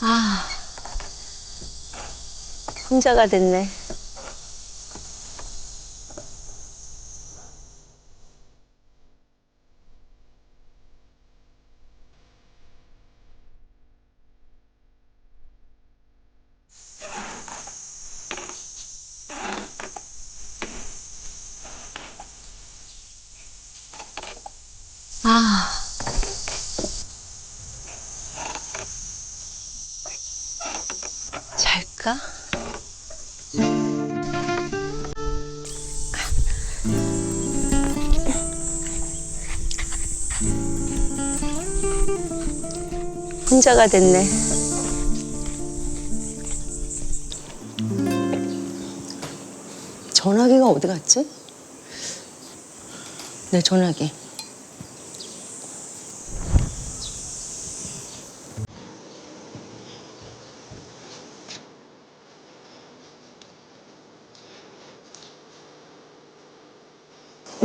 아, 혼자가 됐네. 아. 잘까? 혼자가 됐네. 전화기가 어디 갔지? 내 전화기.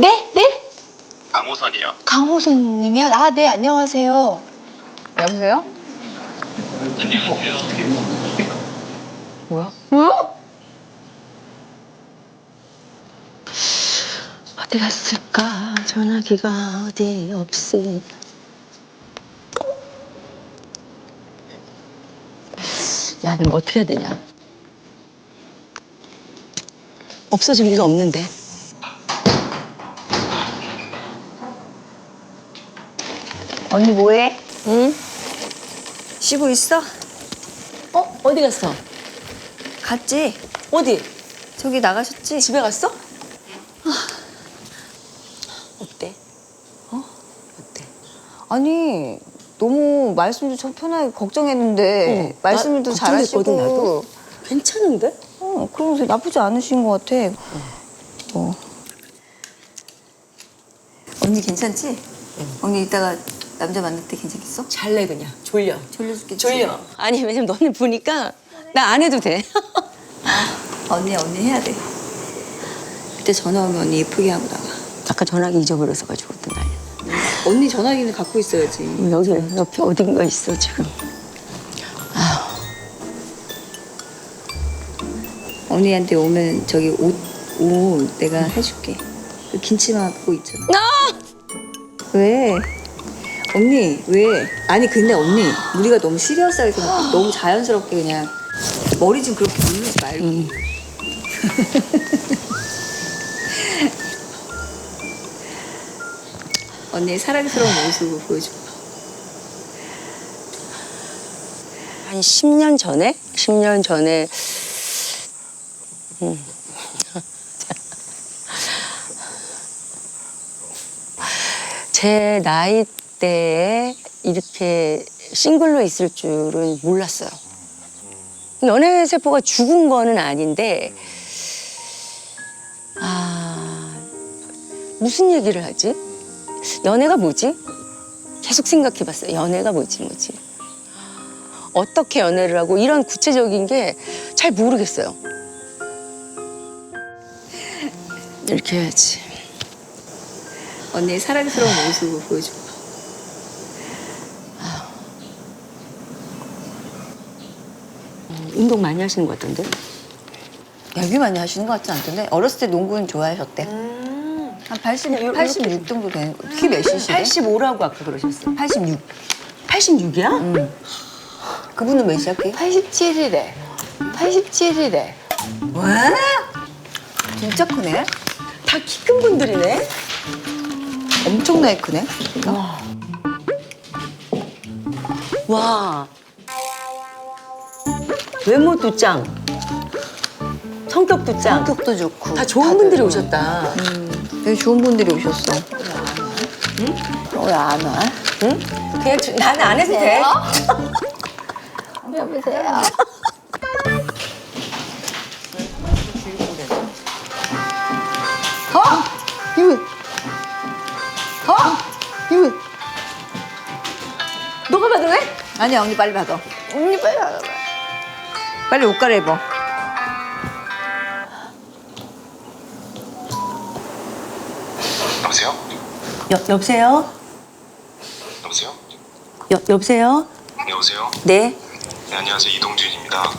네? 네? 강호선이요. 강호선님이요? 아, 네, 안녕하세요. 여보세요? 뭐야? 뭐야? 어디 갔을까? 전화기가 어디 없이. 야, 이거 어떻게 해야 되냐? 없어질 리가 없는데. 언니 뭐해? 응? 쉬고 있어? 어? 어디 갔어? 갔지? 어디? 저기 나가셨지? 집에 갔어? 아, 어때? 어? 어때? 아니 너무 말씀도 참 편하게 걱정했는데 어, 말씀도 나 잘하시고 나도. 괜찮은데? 어, 그러면서 나쁘지 않으신 것 같아 뭐 언니 괜찮지? 언니 이따가 남자 만날 때 괜찮겠어? 잘래 그냥 졸려. 졸려 죽겠지? 졸려. 아니 왜냐면 너네 보니까 나 안 해도 돼. 언니 언니 해야 돼 그때 전화 오면 언니 예쁘게 하고 나가 아까 전화기 잊어버려서 가지고 또 난리. 언니 전화기는 갖고 있어야지 여기 옆에 어딘가 있어 지금. 언니한테 오면 저기 옷, 옷 내가 해줄게. 그 긴 치마 그거 있잖아. 왜? 언니 왜? 아니 근데 언니 우리가 너무 시리어스하게 생각 너무 자연스럽게 그냥 머리 좀 그렇게 누르지 말고. 언니의 사랑스러운 모습을 보여줘. 한 10년 전에? 10년 전에 음. 제 나이 때에 이렇게 싱글로 있을 줄은 몰랐어요. 연애 세포가 죽은 거는 아닌데 아 무슨 얘기를 하지? 연애가 뭐지? 계속 생각해봤어요. 연애가 뭐지 뭐지? 어떻게 연애를 하고 이런 구체적인 게 잘 모르겠어요. 이렇게 해야지. 언니의 사랑스러운 모습을 보여줘. 운동 많이 하시는 것 같던데? 되게 많이 하시는 것 같지 않던데? 어렸을 때 농구는 좋아하셨대. 한 80, 86 정도 되는 거. 키 몇이시래? 85라고 아까 그러셨어. 86. 86이야? 그분은 몇이야, 키? 87이래. 87이래. 왜? 진짜 크네? 다 키 큰 분들이네. 엄청나게 크네? 와. 외모도 짱. 성격도 짱. 성격도 좋고. 다 좋은 다들. 분들이 오셨다. 되게 좋은 분들이 오셨어. 왜안 와? 응? 그냥 주- 나는 안 해도 돼. 여보세요? 어? 이거. 어? 이거. 너가 받을래? 아니야, 언니 빨리 받아. 언니 빨리 안 와. 빨리 옷 갈아입어. 여보세요? 여, 여보세요? 여보세요? 여, 여보세요? 네, 여보세요? 네. 네, 안녕하세요. 이동준입니다.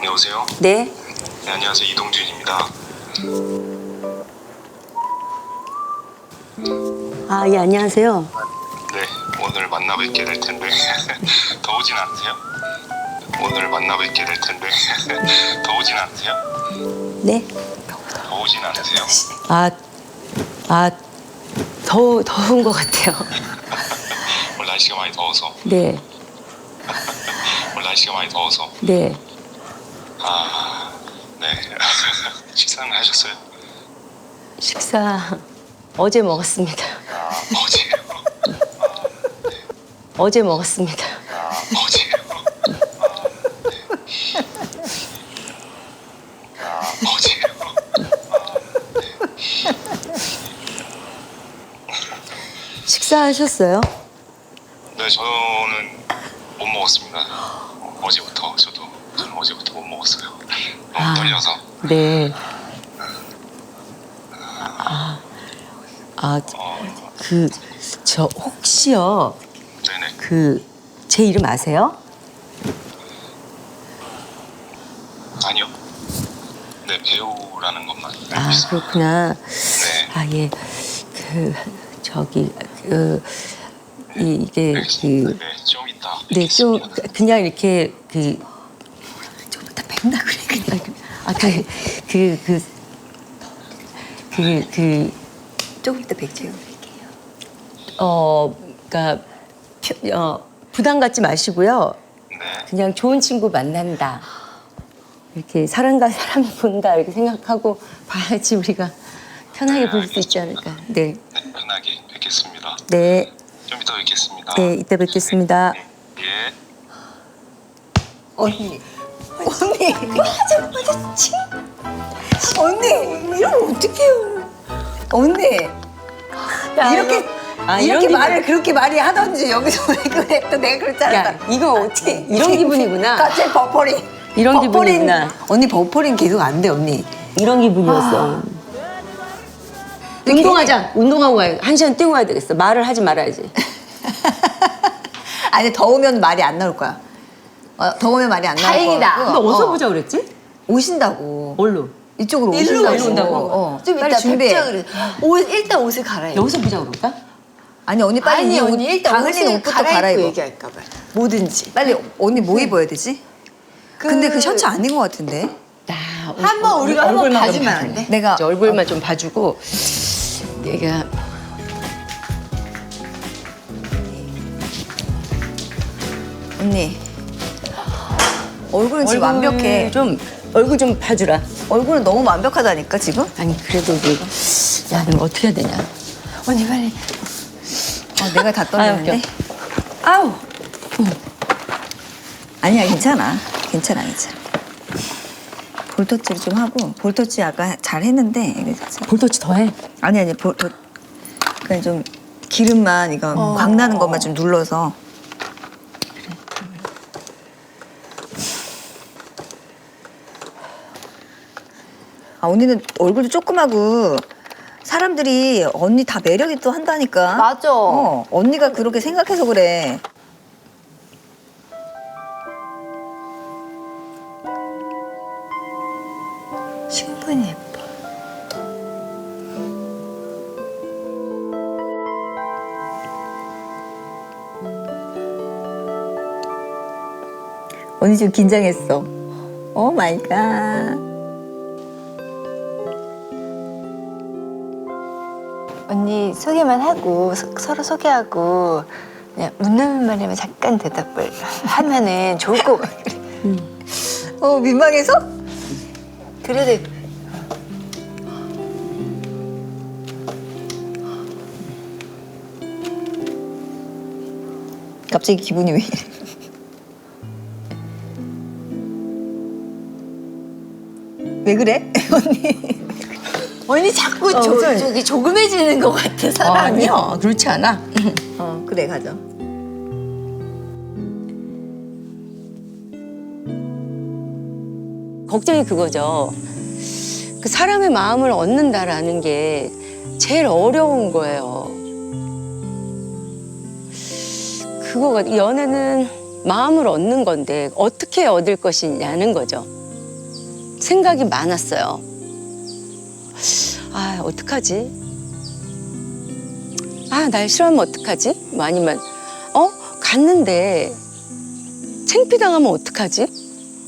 네, 여보세요? 네. 네, 안녕하세요. 이동준입니다. 아, 예, 안녕하세요. 네, 오늘 만나 뵙게 될 텐데 더우진 않으세요? 오늘 만나 뵙게 될 텐데 더우진 않으세요? 네. 더우진 않으세요? 아, 아, 더, 더운 것 같아요. 오늘 날씨가 많이 더워서 네. 오늘 날씨가 많이 더워서 네. 아, 네 식사는 하셨어요? 식사 어제 먹었습니다. 아, 어제요? 어제 먹었습니다. 아, 어제요? 아, 어제요? 식사하셨어요? 네, 저는 못 먹었습니다. 어, 어제부터 저도 저는 어제부터 못 먹었어요. 너무 아. 떨려서. 네. 아, 아, 어, 그, 저, 혹시요, 네네. 그, 제 이름 아세요? 아니요. 네, 배우라는 것만 알고 아, 있어요. 그렇구나. 네. 아, 예. 그, 저기, 그, 이, 이게. 그, 네, 좀 이따 네, 좀, 뵙겠습니다. 그냥 이렇게, 그, 좀 이따 뵙나 그래 그냥. 아, 그, 그, 그, 그, 그, 조금 이따 뵙죠. 어, 그니까, 어, 부담 갖지 마시고요. 네. 그냥 좋은 친구 만난다. 이렇게 사람과 사람을 본다. 이렇게 생각하고 봐야지 우리가 편하게 볼 수 있지 않을까. 네. 네, 편하게. 네. 좀 이따 뵙겠습니다. 네, 이따 뵙겠습니다. 네, 예. 언니. 언니. 하자마자 치. 언니 이러면 어떡해요. 언니. 이렇게 아, 이런 이렇게 기분. 말을 그렇게 많이 하던지 여기서 왜 그래 또 내가 그랬잖아. 야, 이거 어떻게, 이런 기분이구나. 갑자기 버퍼링. 이런 버퍼링. 기분이구나. 언니 버퍼링 계속 안 돼 언니. 이런 기분이었어. 운동하자. 운동하고 가야 한 시간 뛰고 가야 되겠어. 말을 하지 말아야지. 아니 더우면 말이 안 나올 거야. 어, 더우면 말이 안 나올 거야. 다행이다. 너 어디서 보자 그랬지? 오신다고. 뭘로? 이쪽으로 일로 오신다고. 온다고? 어. 좀 빨리 이따 준비해. 뵙자 그래. 옷 일단 옷을 갈아입어. 여기서 보자 그럴까? 아니 언니 빨리 아니 이 옷, 언니 일단 다 흘린 옷을 옷부터 갈아입고 갈아입어. 얘기할까 봐. 뭐든지. 빨리 언니 뭐 입어야 되지? 근데 그 셔츠 아닌 것 같은데. 나 한 번 우리가 한번 얼굴만 봐주면 좀안 돼? 내가 이제 얼굴만 좀 봐주고 얘가 언니 얼굴은 지금 완벽해. 좀 얼굴 좀 봐주라. 얼굴은 너무 완벽하다니까 지금. 아니 그래도 그, 야 그럼 어떻게 해야 되냐? 언니 빨리. 어, 내가 다. 아유, 아우. 아니야 괜찮아. 괜찮아 괜찮아. 볼터치를 좀 하고 볼터치 아까 잘 했는데 진짜- 볼터치 더해. 아니 아니 볼 볼- 그냥 좀 기름만 이거 광 나는 것만 좀 눌러서 아 언니는 얼굴도 조그마고 사람들이 언니 다 매력이 또 한다니까 맞아. 어, 언니가 그렇게 생각해서 그래 언니 좀 긴장했어. 오 마이 갓. 언니 소개만 하고 서, 서로 소개하고 그냥 묻는 말에만 잠깐 대답을 하면은 좋을 것 같아. 어 민망해서? 그래도 갑자기 기분이 왜 이래? 왜 그래? 언니. 언니 자꾸 어, 저. 저기 조금해지는 것 같아 사람이. 아니야 그렇지 않아. 어, 그래 가자. 걱정이 그거죠. 그 사람의 마음을 얻는다라는 게 제일 어려운 거예요. 그거가 연애는 마음을 얻는 건데 어떻게 얻을 것이냐는 거죠. 생각이 많았어요. 아, 어떡하지? 아, 날 싫어하면 어떡하지? 뭐 아니면, 어? 갔는데 창피당하면 어떡하지?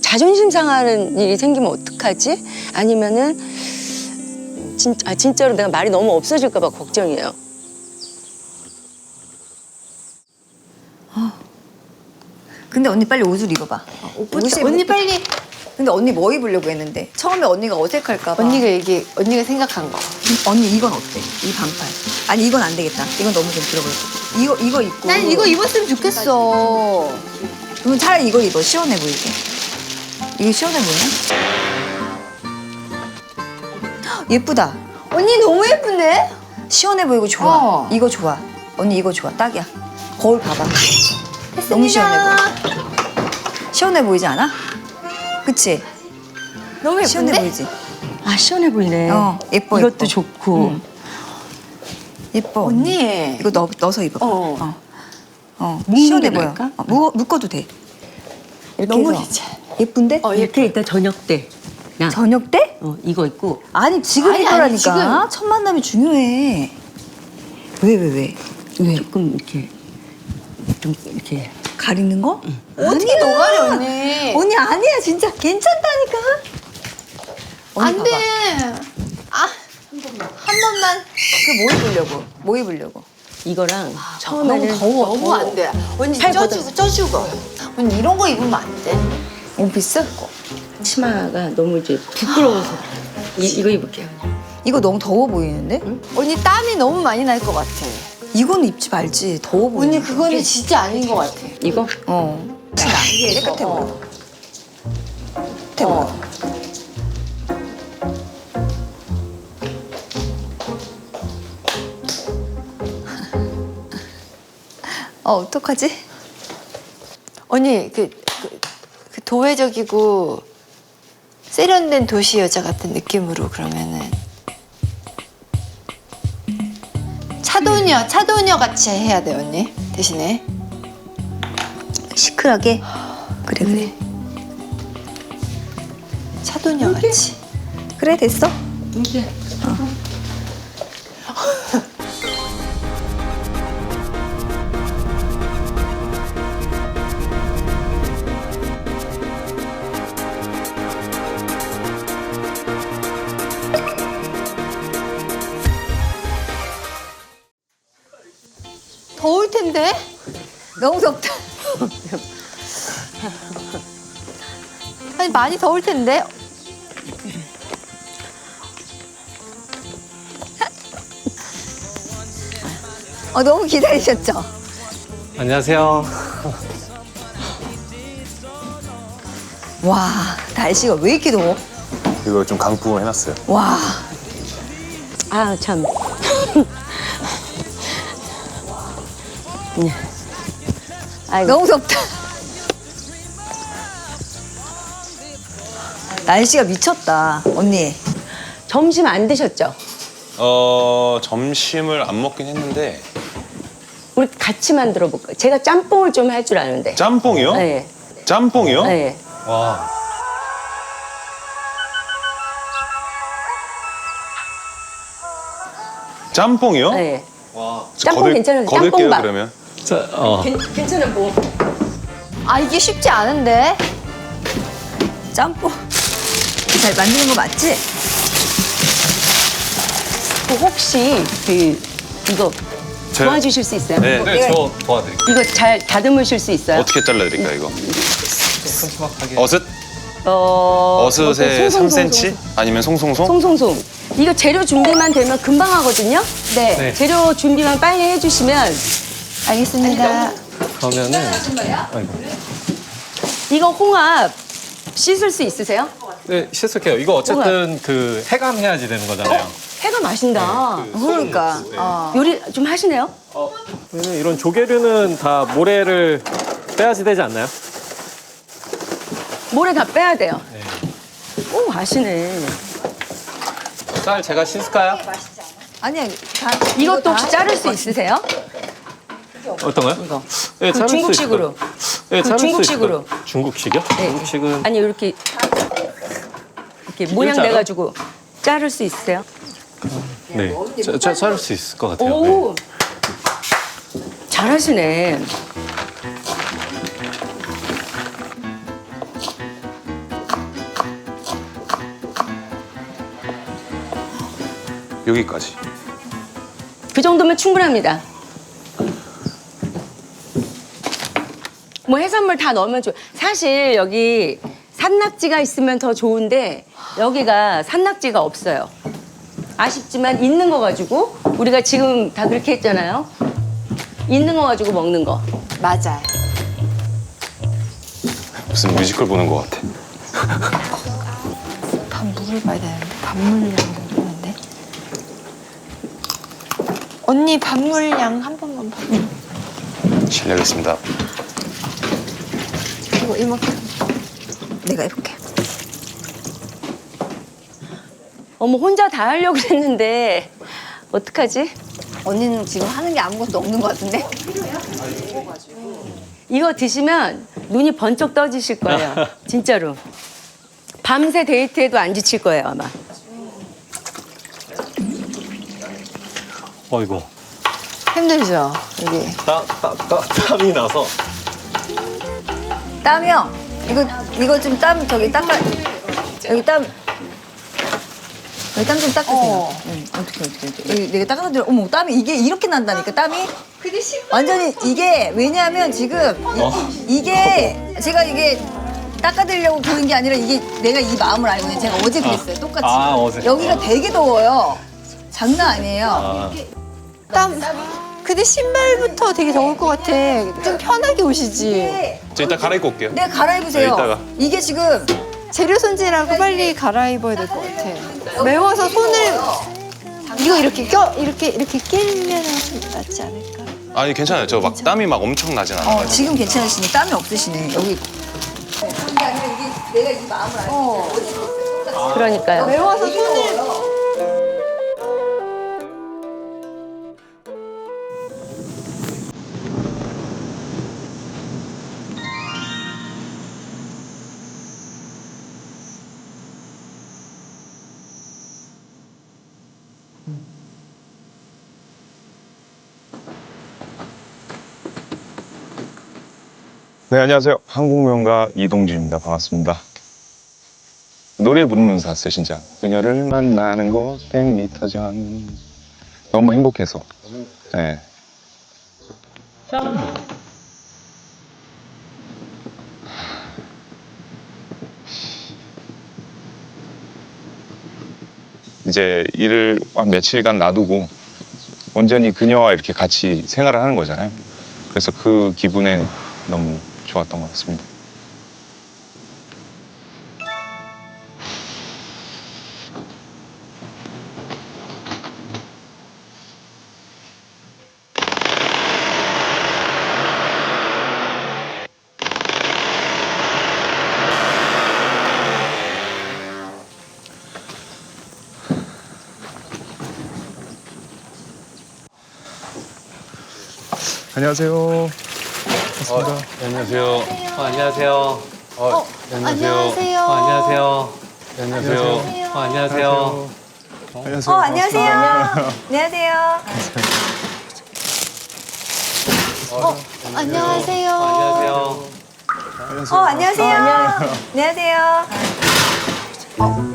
자존심 상하는 일이 생기면 어떡하지? 아니면은, 진, 아, 진짜로 내가 말이 너무 없어질까봐 걱정이에요. 근데 언니 빨리 옷을 입어봐. 옷을 언니 입- 빨리 근데 언니 뭐 입으려고 했는데 처음에 언니가 어색할까 봐. 언니가 얘기 언니가 생각한 거. 언니 이건 어때? 이 반팔. 아니 이건 안 되겠다. 이건 너무 좀 길어 보여. 이거 이거 입고. 난 이거 입었으면 좋겠어. 그럼 차라리 이거 입어. 시원해 보이게. 이게 시원해 보이나? 헉, 예쁘다. 언니 너무 예쁜데? 시원해 보이고 좋아. 어. 이거 좋아. 언니 이거 좋아. 딱이야. 거울 봐봐. 너무 시원해 보여. 시원해 보이지 않아? 그치? 너무 시원해 예쁜데? 보이지? 아, 시원해 보이네. 어, 예뻐, 이것도 예뻐. 좋고. 응. 예뻐. 언니. 이거 넣, 넣어서 입어봐. 어. 어. 어. 시원해 게 보여. 나을까? 어, 묶어, 묶어도 돼. 이렇게 너무 해서. 괜찮아. 예쁜데? 어, 이렇게 이따 저녁 때. 나, 저녁 때? 어, 이거 입고. 아니 지금 아니, 지금. 첫 만남이 중요해. 왜 왜 왜? 왜? 조금 이렇게, 좀 이렇게. 가리는 거? 어떻게 너가리 언니? 언니 아니야 진짜 괜찮다니까. 안. 돼. 아, 한 번만. 그뭐 입으려고? 뭐 입으려고? 이거랑 너무 처음에는 더워. 너무 안 돼. 언니 팔 쪄주고 쪄주고. 언니 이런 거 입으면 안 돼. 옷 비싸? 치마가 너무 이제 부끄러워서. 이, 이거 입을게요. 이거 너무 더워 보이는데? 언니 땀이 너무 많이 날 것 같아. 이거는 입지 말지. 더워 보이. 언니 그거는 진짜 아닌 것 같아. 이거? 어. 티나. 깨끗해 보여. 어. 깨끗해 보여. 어 어떡하지? 언니 그, 그, 그 도회적이고 세련된 도시 여자 같은 느낌으로 그러면은 차도녀 차도녀 같이 해야 돼 언니 대신에 시크하게. 그래 그래. 네. 차도녀 같이 그래 됐어. 더울 너무 덥다. 아니 많이 더울 텐데 어 너무 기다리셨죠? 안녕하세요. 와 날씨가 왜 이렇게 더워? 이거 좀 강풍 해놨어요. 와 아, 참. 네. 아이고. 너무 덥다. 날씨가 미쳤다 언니. 점심 안 드셨죠? 어 점심을 안 먹긴 했는데 우리 같이 만들어 볼까요? 제가 짬뽕을 좀 할 줄 아는데. 짬뽕이요? 네. 짬뽕이요? 네. 와, 짬뽕이요? 네. 와. 저 짬뽕 괜찮아요. 짬뽕밥. 그러면. 자, 어. 괜찮아, 뭐. 아 이게 쉽지 않은데 짬뽕 잘 만드는 거 맞지? 그 혹시 그 이거 제- 도와주실 수 있어요? 네. 네, 저 도와드릴게요. 이거 잘 다듬으실 수 있어요? 어떻게 잘라드릴까요 이거? 큼큼하게. 어슷? 어, 어슷에 송송송, 3cm? 아니면 송송송? 송송송. 이거 재료 준비만 되면 금방 하거든요. 네. 네. 재료 준비만 빨리 해주시면 알겠습니다 그러면은 아이고. 이거 홍합 씻을 수 있으세요? 네, 씻을게요. 이거 어쨌든 그 해감해야지 되는 거잖아요. 해가 마신다. 네, 그 그러니까. 네. 어. 요리 좀 하시네요? 그러면 이런 조개류는 다 모래를 빼야지 되지 않나요? 모래 다 빼야 돼요. 네. 오, 아시네. 쌀 제가 씻을까요? 아니야 다 이것도 다 혹시 할 자를 것 수. 있으세요? 어떤 거요? 이거. 네, 그 자를 수 중국식으로. 있어요. 네, 그 자를 수 중국식으로. 있어요. 중국식이요? 네. 중국식은 아니 이렇게 이렇게 모양 일자로? 내가지고 자를 수 있으세요? 네, 자, 자, 자를 수 있을 것 같아요. 네. 오, 잘하시네. 여기까지. 그 정도면 충분합니다. 뭐 해산물 다 넣으면 좋. 사실 여기 산낙지가 있으면 더 좋은데 여기가 산낙지가 없어요. 아쉽지만 있는 거 가지고 우리가 지금 다 그렇게 했잖아요. 있는 거 가지고 먹는 거. 맞아요. 무슨 뮤지컬 보는 것 같아. 밥 물을 봐야 되는데 밥물량 모르는데. 언니 밥물량 한 번만 봐줘. 실례하겠습니다. 이거 이만큼. 내가 해볼게 어머 혼자 다 하려고 했는데 어떡하지? 언니는 지금 하는 게 아무것도 없는 것 같은데 이거 드시면 눈이 번쩍 떠지실 거예요. 진짜로. 밤새 데이트해도 안 지칠 거예요 아마. 어이구, 힘들죠 여기. 따, 따, 따, 땀이 나서. 땀이요? 이거 이거 좀 땀 저기 닦아 여기 땀. 여기 땀 좀 닦으세요. 어. 응, 어떻게 어떻게 어떻게 여기 내가 닦아드려 어머 땀이 이게 이렇게 난다니까 땀이? 완전히 이게 왜냐하면 지금 이, 이게 제가 이게 닦아드리려고 그런 게 아니라 이게 내가 이 마음을 알고 있는 제가 어제 그랬어요 똑같이. 아, 어제. 여기가 되게 더워요. 장난 아니에요. 아, 땀. 근데 신발부터 되게 더울 것 같아. 좀 편하게 오시지. 저 이따 갈아입고 올게요. 내가 갈아입으세요 네, 이따가. 이게 지금 재료 손질하고 빨리 갈아입어야 될 것 같아. 매워서 손을 이거 이렇게 껴 이렇게 이렇게 끼면 좀 낫지 않을까? 아니 괜찮아요. 저 막 땀이 막 엄청 나진 어, 않아요. 지금 괜찮으시네. 땀이 없으시네. 여기. 똑같이. 그러니까요. 매워서 손을 네, 안녕하세요. 한국명가 이동진입니다. 반갑습니다. 노래 부르면서 왔어요, 진짜. 그녀를 만나는 곳 100m 전. 너무 행복해서. 네. 이제 일을 한 며칠간 놔두고 온전히 그녀와 이렇게 같이 생활을 하는 거잖아요. 그래서 그 기분에 너무 좋았던 것 같습니다. 안녕하세요. 반갑습니다. 안녕하세요. 어, 안녕하세요. 어, 안녕하세요. 안녕하세요. 어, 안녕하세요. 안녕하세요. 어, 안녕하세요. 안녕하세요. 어, 안녕하세요. 안녕하세요. 안녕하세요. 안녕하세요. 어, 안녕하세요. 안녕하세요. 어.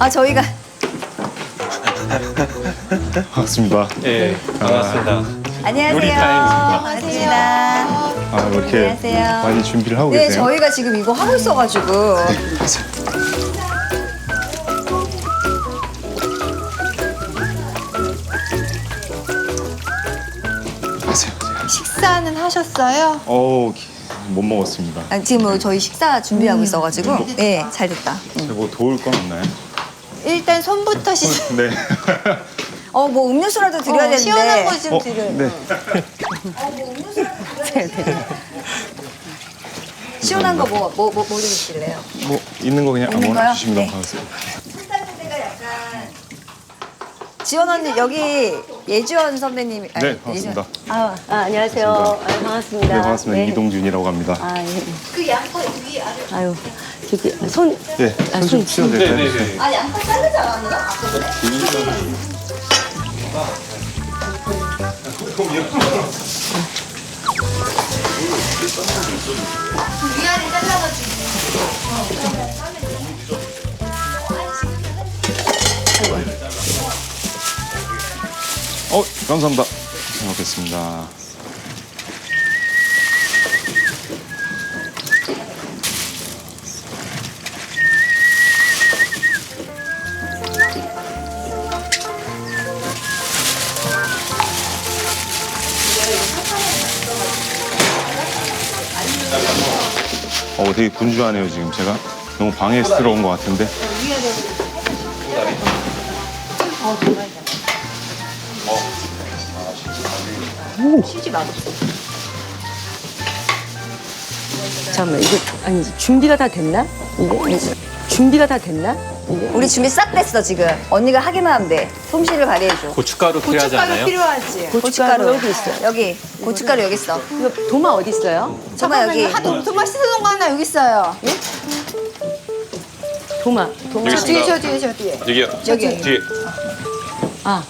아, 저희가 반갑습니다. 예, 반갑습니다. 안녕하세요. 요리 타임입니다. 반갑습니다. 아, 왜 이렇게 안녕하세요. 많이 준비를 하고 네, 계세요? 저희가 지금 이거 하고 있어가지고. 하세요. 식사는 하셨어요? 어우, 못 먹었습니다. 아, 지금 뭐 저희 식사 준비하고 있어가지고. 네, 잘 됐다. 제가 뭐 도울 건 없나요? 일단 손부터 씻. 네. 어, 뭐 음료수라도 드려야 되는데. 시원한 거좀 어, 드려요. 네. 시원한 거 뭐, 뭐, 뭐, 뭐 드실래요? 뭐 있는 거 그냥 있는 아무거나 거요? 주시면 네. 약간 지원 언니 여기 예지원 선배님. 아니, 네, 반갑습니다. 예지원- 아, 아, 안녕하세요. 아, 반갑습니다. 네, 반갑습니다. 네. 이동준이라고 합니다. 아, 예. 그 양파 위 아래. 아유, 저기 손. 네, 아, 손좀 손- 치워도 될까요? 네네네. 아 양파 자르지 않았나? 어, 감사합니다. 잘 먹겠습니다. 되게 분주하네요, 지금 제가. 너무 방해스러운 것 같은데. 잠깐만, 이거, 아니, 준비가 다 됐나? 이게? 준비가 다 됐나? 우리 준비 싹 됐어 지금. 언니가 하기만 하면 돼. 솜씨를 발휘해줘. 고춧가루 필요하지 않아요? 필요하지. 고춧가루 여기 있어. 여기 고춧가루 여기 있어. 이거 도마 어디 있어요? 정말 여기. 하도 도마 씻어놓은 거 하나 여기 있어요. 도마. 도마. 여기 뒤에 있습니다. 저 뒤에 저 뒤에. 여기요. 여기. 뒤에. 아,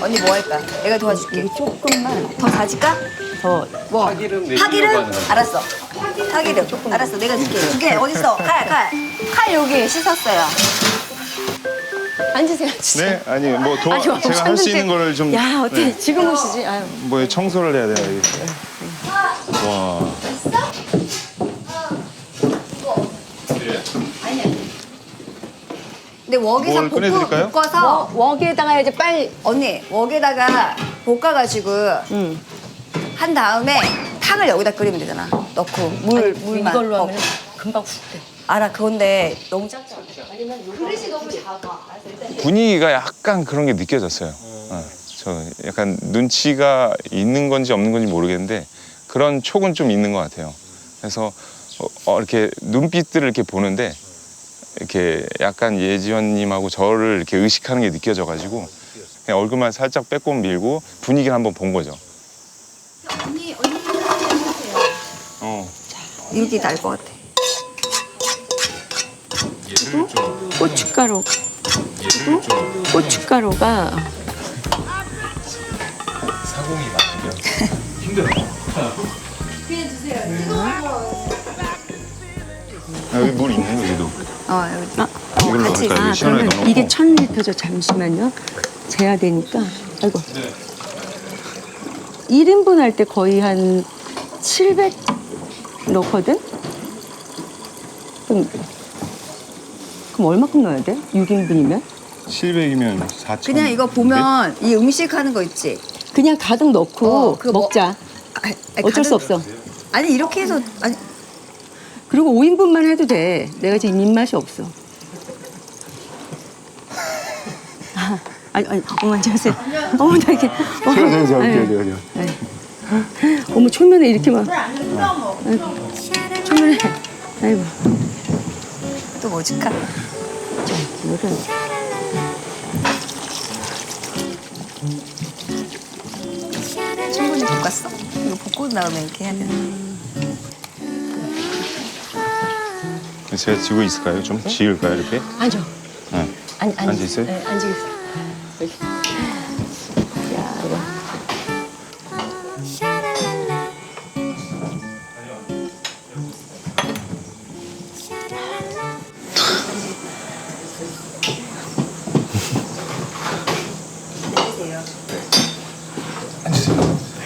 언니 뭐 할까? 내가 도와줄게. 조금만 더 다질까? 더. 뭐? 파기름? 하는 거. 알았어. 파기름. 알았어. 내가 줄게. 줄게. 어딨어? 칼, 칼. 칼 여기 씻었어요. 앉으세요, 앉으세요. 네, 아니 뭐 도, 아니, 제가 할 수. 있는 거를 좀 야, 어떻게 네. 지금 오시지? 아유. 뭐 청소를 해야 되나 이게. 와. 근데 웍에서? 볶고, 볶아서 웍에다가 이제 빨리. 언니 웍에다가 볶아가지고 응. 한 다음에 탕을 여기다 끓이면 되잖아. 넣고 물, 물 물만. 이걸로 어. 하면 금방 훅 돼. 알아. 그건데 너무 짜. 분위기가 약간 그런 게 느껴졌어요. 어, 저 약간 눈치가 있는 건지 없는 건지 모르겠는데 그런 촉은 좀 있는 것 같아요. 그래서 어, 어, 이렇게 눈빛들을 이렇게 보는데 이렇게 약간 예지원님하고 저를 이렇게 의식하는 게 느껴져가지고 그냥 얼굴만 살짝 빼꼼 밀고 분위기를 한번 본 거죠. 어, 이렇게 날것 같아. 고춧가루. 고춧가루가 아, 여기 물 있네 여기도. 어, 여기. 아, 이걸로 같이. 할까요? 아, 시원하게 그러면 넣어놓고. 이게 1000리터죠. 잠시만요. 재야 되니까. 아이고. 1인분 할 때 거의 한 700 넣거든? 그럼, 그럼 얼마큼 넣어야 돼? 6인분이면? 700이면 4천. 그냥 이거 보면 이 음식 하는 거 있지. 그냥 가득 넣고 어, 그거 뭐- 먹자. 아, 아니, 어쩔 수 가득- 없어. 아니 이렇게 해서 아니 그리고 5인분만 해도 돼. 내가 지금 입맛이 없어. 아, 아니, 아니, 어머, 안녕하세요. 어머, 나 이렇게. 어머, 제가 제가 제가 아유, 제가 제가. 어머, 초면에 이렇게 막. 아이고, 초면에. 아이고, 또뭐 줄까? 이거를. 충분히 볶았어? 이거 볶고 나오면 이렇게 해야 되나? 제가 지고 있을까요? 좀 지을까요 이렇게? 앉아. 네. 앉, 앉, 앉으세요? 네, 앉으겠어. 여기.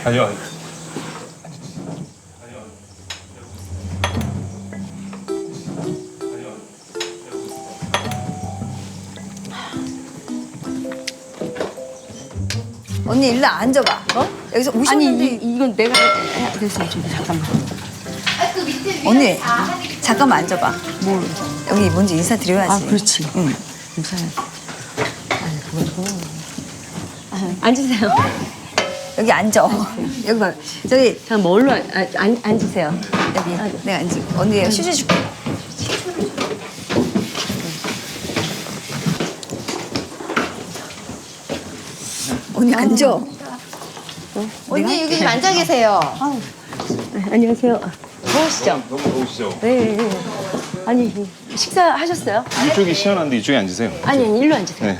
아니요. 언니 일로 앉아봐. 어? 여기서 아니, 오셨는데 이, 이건 내가. 해- 됐어, 좀 잠깐만. 언니 잠깐만 앉아봐. 뭘? 여기 먼저 인사 드려야지. 아, 그렇지. 응. 인사해. 아니, 그것도. 아, 앉으세요. 여기 앉아. 여기 봐. 저기 자, 뭘로 앉, 아, 앉, 앉으세요. 여기 내가 앉을. 언니가 휴지 줄게. 언니 앉아. 언니 여기 좀 앉아 계세요. 안녕하세요. 더우시죠? 너무 더우시죠? 네. 네. 아니 식사하셨어요? 이쪽이 시원한데 이쪽에 앉으세요. 아니 아니 일로 앉으세요. 네.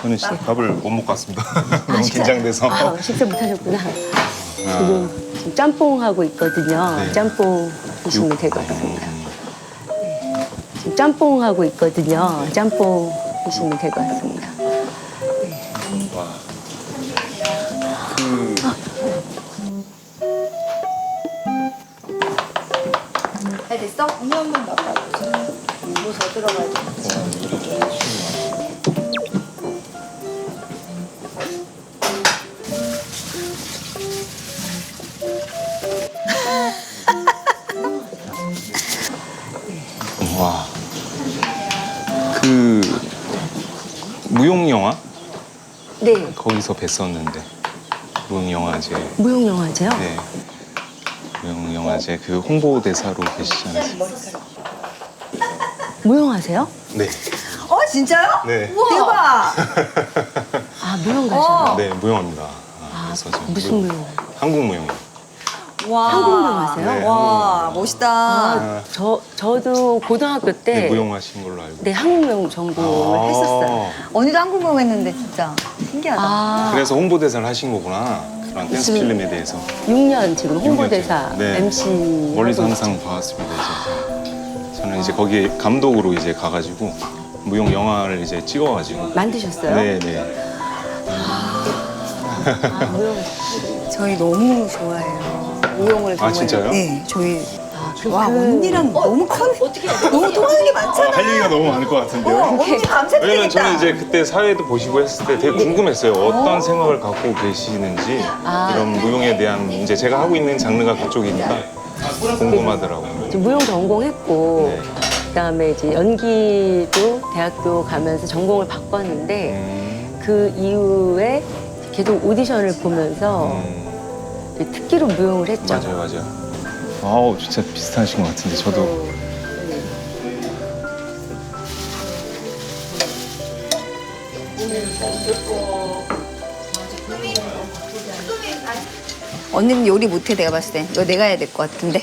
저는 진짜 밥을 못 먹고 왔습니다. 너무 긴장돼서. 아, 식사 못 하셨구나. 지금, 지금 짬뽕 하고 있거든요. 네. 짬뽕 드시면 될 것 같습니다. 네. 지금 짬뽕 하고 있거든요. 짬뽕 드시면 될 것 같습니다. 무용 영화 네. 거기서 뵀었는데 무용 영화제. 무용 영화제요? 네. 무용 영화제 그 홍보 대사로 계시지 않았어요? 무용하세요? 네. 어 진짜요? 네. 대박. 아 무용 가셔요? 네, 무용합니다. 아, 그래서 저 무슨 무용? 한국 무용. 와. 한국 무용 하세요? 네, 와 멋있다. 아, 저 저도 고등학교 때 네, 무용하신 걸로 알고. 네, 한국 무용 전공을 아. 했었어요. 언니도 한국 무용 했는데 진짜 신기하다. 아, 그래서 홍보대사를 하신 거구나. 그런 댄스 있습니다. 필름에 대해서. 6년 지금 홍보대사 네. MC 멀리서 항상 봐왔습니다. 이제. 저는 이제 거기 감독으로 이제 가가지고 무용 영화를 이제 찍어가지고. 만드셨어요? 네, 네. 아, 무용. 저희 너무 좋아해요. 무용을 정말. 아, 진짜요? 네, 저희. 아, 그, 와 그- 언니랑 너무 커네. 너무 통하는 게 많잖아. 할 얘기가 너무 많을 것 같은데요. 어, 언니 밤새 왜냐면. 저는 이제 그때 사회도 보시고 했을 때 되게 궁금했어요. 어떤 생각을 갖고 계시는지 아. 이런 무용에 대한 이제 제가 하고 있는 장르가 그쪽이니까 궁금하더라고요. 무용 전공했고 네. 그다음에 이제 연기도 대학교 가면서 전공을 바꿨는데 음, 그 이후에 계속 오디션을 보면서 음, 특기로 무용을 했죠. 맞아요, 맞아요. 아우 진짜 비슷하신 것 같은데 저도 언니는 요리 못해 내가 봤을 때. 이거 내가 해야 될 것 같은데.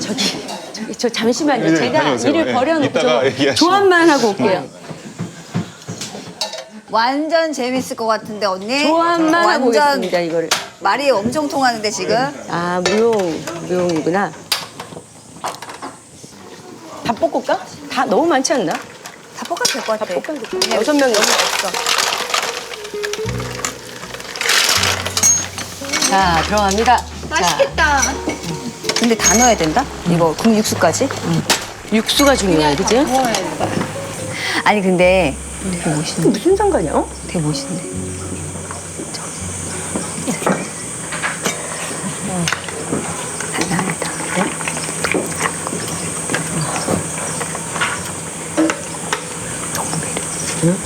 저기 저기 저 잠시만요. 네, 제가 다녀오세요. 일을 네, 버려놓고 이따가 저 얘기하시면. 조합만 하고 올게요. 완전 재밌을 것 같은데 언니. 조합만 하고 완전 오겠습니다. 이거를. 말이 엄청 통하는데 지금. 아 무용 무용이구나. 다 볶을까? 다 너무 많지 않나? 다 볶아도 될 것 같아. 볶아도 돼. 여섯 명 너무 없어. 자 들어갑니다. 맛있겠다. 근데 다 넣어야 된다? 이거 국 육수까지? 육수가 중요해, 그지? 아니 근데 되게 멋있네. 무슨 상관이야? 어? 되게 멋있네. 감사합니다. 이전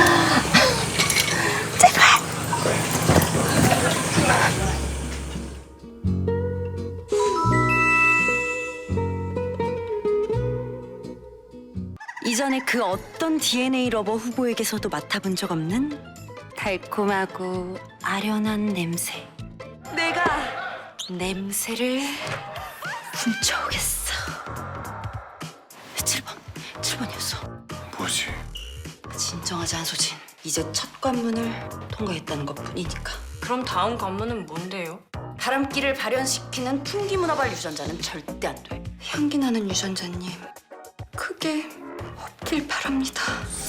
그 어떤 DNA 러버 후보에게서도 맡아본 적 없는 달콤하고 아련한 냄새. 내가 냄새를 훔쳐오겠어. 7번, 7번이었어. 뭐지? 진정하지 않소진. 이제 첫 관문을 통과했다는 것 뿐이니까. 그럼 다음 관문은 뭔데요? 바람기를 발현시키는 풍기문화발 유전자는 절대 안 돼. 향기 나는 유전자님, 크게 없길 바랍니다.